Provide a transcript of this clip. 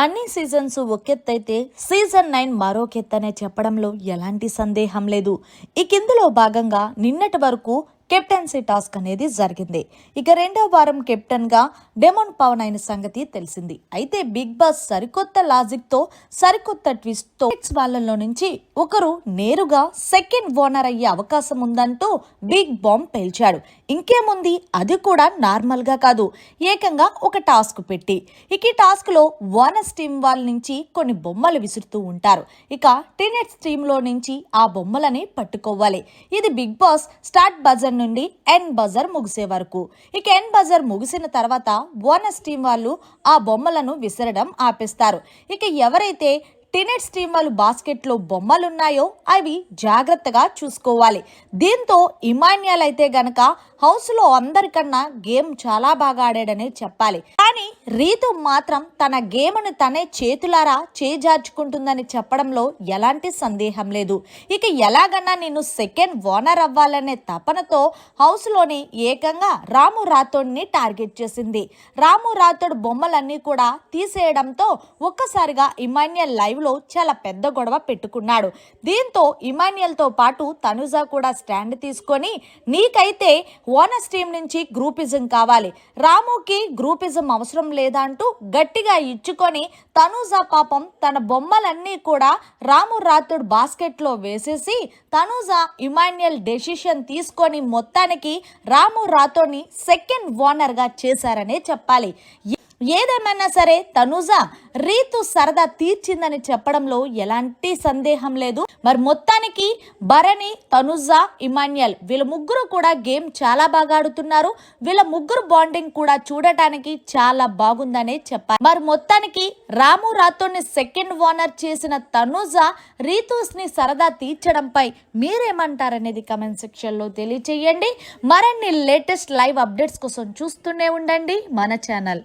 అన్ని సీజన్స్ ఒకెత్తైతే season nine మరోకెత్తనే చెప్పడంలో ఎలాంటి సందేహం లేదు. ఈ కిందులో భాగంగా నిన్నటి వరకు కెప్టెన్సీ టాస్క్ అనేది జరిగింది. ఇక రెండో వారం కెప్టెన్గా డెమోన్ పవన్ అయిన సంగతి తెలిసింది. అయితే బిగ్ బాస్ సరికొత్త లాజిక్తో సరికొత్త ట్విస్ట్తో వాళ్ళలో నుంచి ఒకరు నేరుగా సెకండ్ ఓనర్ అయ్యే అవకాశం ఉందంటూ బిగ్ బాంబ్ పేల్చాడు. ఇంకేముంది? అది కూడా నార్మల్గా కాదు. ఏకంగా ఒక టాస్క్ పెట్టి. ఇక ఈ టాస్క్లో ఓనర్స్ టీమ్ వాళ్ళ నుంచి కొన్ని బొమ్మలు విసురుతూ ఉంటారు. ఇక టీనెట్స్ టీమ్లో నుంచి ఆ బొమ్మలని పట్టుకోవాలి. ఇది బిగ్ బాస్ స్టార్ట్ బజర్ నుండి ఎన్ బజర్ ముగిసే వరకు. ఇక ఎన్ బజర్ ముగిసిన తర్వాత బోనస్ టీం వాళ్ళు ఆ బొమ్మలను విసరడం ఆపేస్తారు. ఇక ఎవరైతే టినెట్స్ టీం వాళ్ళు బాస్కెట్లో బొమ్మలున్నాయో అవి జాగ్రత్తగా చూసుకోవాలి. దీంతో ఇమాన్యాల్ అయితే గనక హౌస్లో అందరికన్నా గేమ్ చాలా బాగా ఆడాడనే చెప్పాలి. రీతు మాత్రం తన గేమ్ను తనే చేతులారా చేజార్చుకుంటుందని చెప్పడంలో ఎలాంటి సందేహం లేదు. ఇక ఎలాగన్నా నేను సెకండ్ ఓనర్ అవ్వాలనే తపనతో హౌస్లోని ఏకంగా రాము రాథోడ్ని టార్గెట్ చేసింది. రాము రాథోడ్ బొమ్మలన్నీ కూడా తీసేయడంతో ఒక్కసారిగా ఇమాన్యుయల్ లైవ్లో చాలా పెద్ద గొడవ పెట్టుకున్నాడు. దీంతో ఇమాన్యుయల్తో పాటు తనుజ కూడా స్టాండ్ తీసుకొని నీకైతే ఓనర్స్ టీం నుంచి గ్రూపిజం కావాలి. రాముకి గ్రూపిజం అవసరం లేదా అంటూ గట్టిగా ఇచ్చుకొని తనూజ పాపం తన బొమ్మలన్నీ కూడా రాము రాతుడు బాస్కెట్లో వేసేసి తనూజ ఇమాన్యుయల్ డెసిషన్ తీసుకొని మొత్తానికి రాము రాతోని సెకండ్ ఓనర్గా చేశారనే చెప్పాలి. ఏదేమైనా సరే తనుజ రీతు సరదా తీర్చిందని చెప్పడంలో ఎలాంటి సందేహం లేదు. మరి మొత్తానికి భరణి తనుజ ఇమాన్యల్ వీళ్ళ ముగ్గురు కూడా గేమ్ చాలా బాగా ఆడుతున్నారు. వీళ్ళ ముగ్గురు బాండింగ్ కూడా చూడటానికి చాలా బాగుందనే చెప్పాలి. మరి మొత్తానికి రాము రాతోని సెకండ్ ఓనర్ చేసిన తనుజ రీతూస్ని సరదా తీర్చడంపై మీరేమంటారనేది కమెంట్ సెక్షన్లో తెలియచేయండి. మరిన్ని లేటెస్ట్ లైవ్ అప్డేట్స్ కోసం చూస్తూనే ఉండండి మన ఛానల్